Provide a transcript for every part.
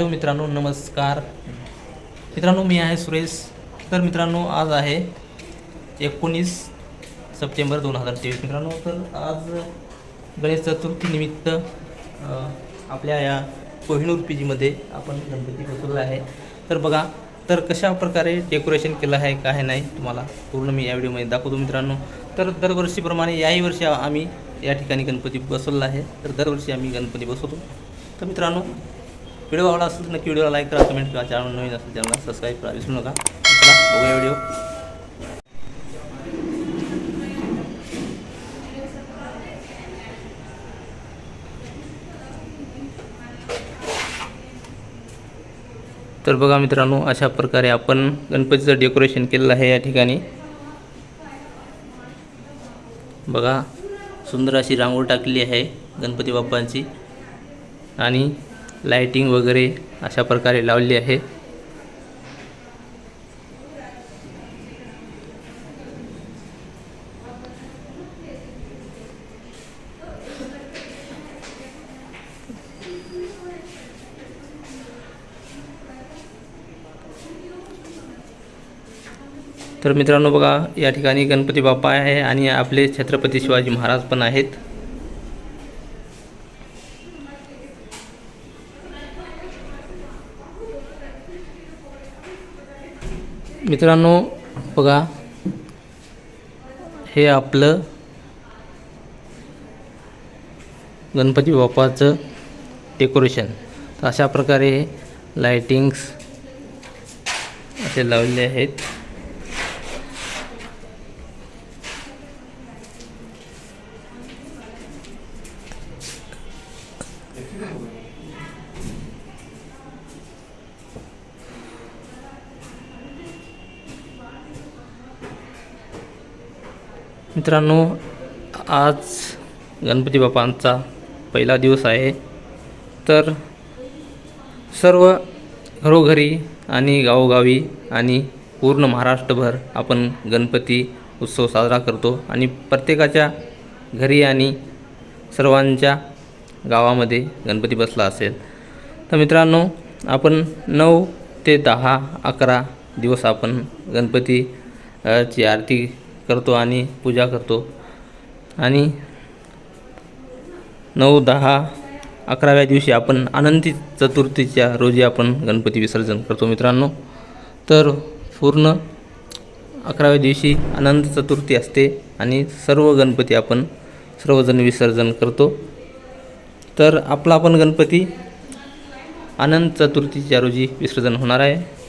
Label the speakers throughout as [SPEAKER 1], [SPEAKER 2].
[SPEAKER 1] Hello मित्रांनो नमस्कार. मित्रांनो मी आहे सुरेश. तर मित्रांनो आज आहे एकोणीस सप्टेंबर दोन हजार तेवीस. मित्रांनो तर आज गणेश चतुर्थीनिमित्त आपल्या या कोहिनूर पी जीमध्ये आपण गणपती बसवला आहे. तर बघा तर कशा प्रकारे डेकोरेशन केलं आहे काय नाही तुम्हाला पूर्ण मी या व्हिडिओमध्ये दाखवतो मित्रांनो. तर दरवर्षीप्रमाणे याही वर्षी आम्ही या ठिकाणी गणपती बसवला आहे. तर दरवर्षी आम्ही गणपती बसवतो. तर मित्रांनो व्हिडिओ आवडला असेल तर नक्की व्हिडिओला लाईक करा कमेंट करा चॅनल नवीन असेल चॅनलला सबस्क्राईब करा विसरू नका. बघूया व्हिडिओ तर बघा मित्रांनो अशा प्रकारे आपण गणपतीचं डेकोरेशन केलेलं आहे या ठिकाणी. बघा सुंदर अशी रांगोळ टाकलेली आहे गणपती बाप्पांची. आणि लाइटिंग वगैरे अशा प्रकारे लावली आहे. तर मित्रांनो बघा या ठिकाणी गणपती बाप्पा आहे आणि आपले छत्रपती शिवाजी महाराज पण आहेत. मित्रांनो बघा. हे आपलं गणपती बाप्पाचं डेकोरेशन तर अशा प्रकारे लाईटिंग्स असे लावलेले आहेत. मित्रांनो आज गणपती बाप्पांचा पहिला दिवस आहे. तर सर्व घरोघरी आणि गावोगावी आणि पूर्ण महाराष्ट्रभर आपण गणपती उत्सव साजरा करतो आणि प्रत्येकाच्या घरी आणि सर्वांच्या गावामध्ये गणपती बसला असेल. तर मित्रांनो आपण नऊ ते दहा अकरा दिवस आपण गणपती ची आरती करतो आणि पूजा करतो. आणि नऊ दहा अकराव्या दिवशी आपण आनंदी चतुर्थीच्या रोजी आपण गणपती विसर्जन करतो मित्रांनो. तर पूर्ण अकराव्या दिवशी आनंद चतुर्थी असते आणि सर्व गणपती आपण सर्वजण विसर्जन करतो. तर आपला पण गणपती आनंद चतुर्थीच्या रोजी विसर्जन होणार आहे.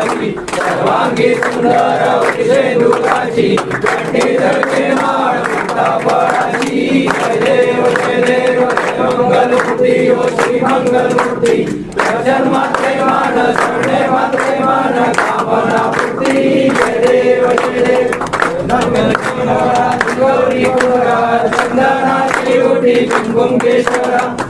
[SPEAKER 1] लक्ष्मी
[SPEAKER 2] सर्वांगी
[SPEAKER 1] सुंदर शेंदुराची
[SPEAKER 2] कंठी
[SPEAKER 1] धरते माळ सीताफळाची जय देव जय देव मंगलमूर्ती ओ श्री मंगलमूर्ती
[SPEAKER 2] दर्शन
[SPEAKER 1] मात्रे मान शरणे मात्रे मान कामना पूर्ती जय देव जय देव
[SPEAKER 2] मंगल
[SPEAKER 1] गौरी पुरा चंदनाची ओटी कुंकुम केशरा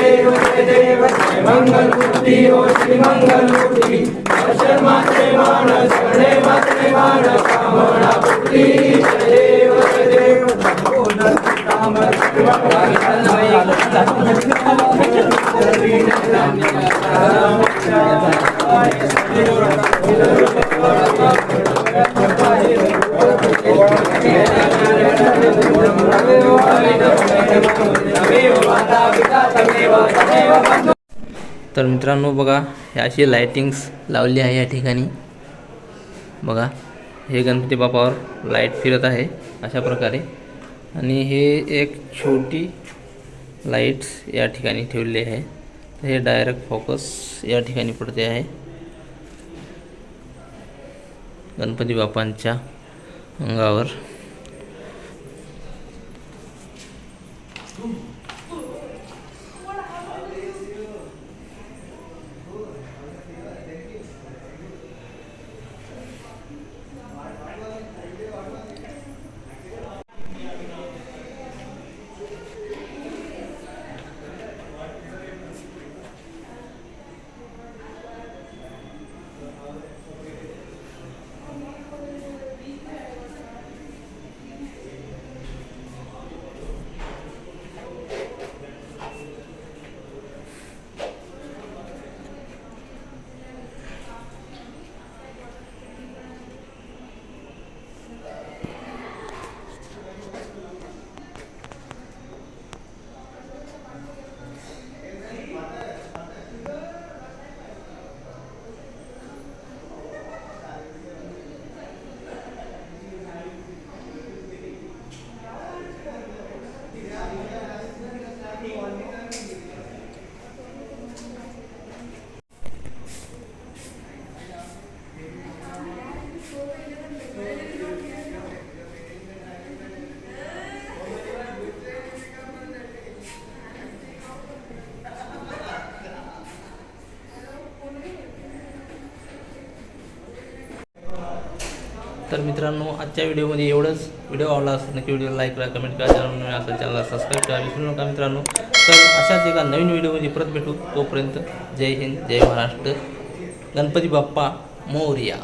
[SPEAKER 1] देव जय देव जय मङ्गलमूर्ति ओ श्रीमङ्गलमूर्ति मात्रे मान देव
[SPEAKER 2] देव राम Thank you.
[SPEAKER 1] तर मित्रांनो बघा हे अशी लायटिंग्स लावली आहे या ठिकाणी. बघा हे गणपती बापावर लाइट फिरत आहे अशा प्रकारे. आणि हे एक छोटी लाईट्स या ठिकाणी ठेवली आहे. हे डायरेक्ट फोकस या ठिकाणी पडते आहे. गणपती बापांच्या अंगावर. तर मित्रांनो आजच्या व्हिडिओमध्ये एवढंच. व्हिडिओ आवडला असेल नक्की व्हिडिओ लाईक करा कमेंट करा चॅनल नवीन असेल चॅनलला सबस्क्राईब करा. विसरू नका मित्रांनो. तर अशाच एका नवीन व्हिडिओमध्ये परत भेटू तोपर्यंत. जय हिंद जय महाराष्ट्र. गणपती बाप्पा मोर्या.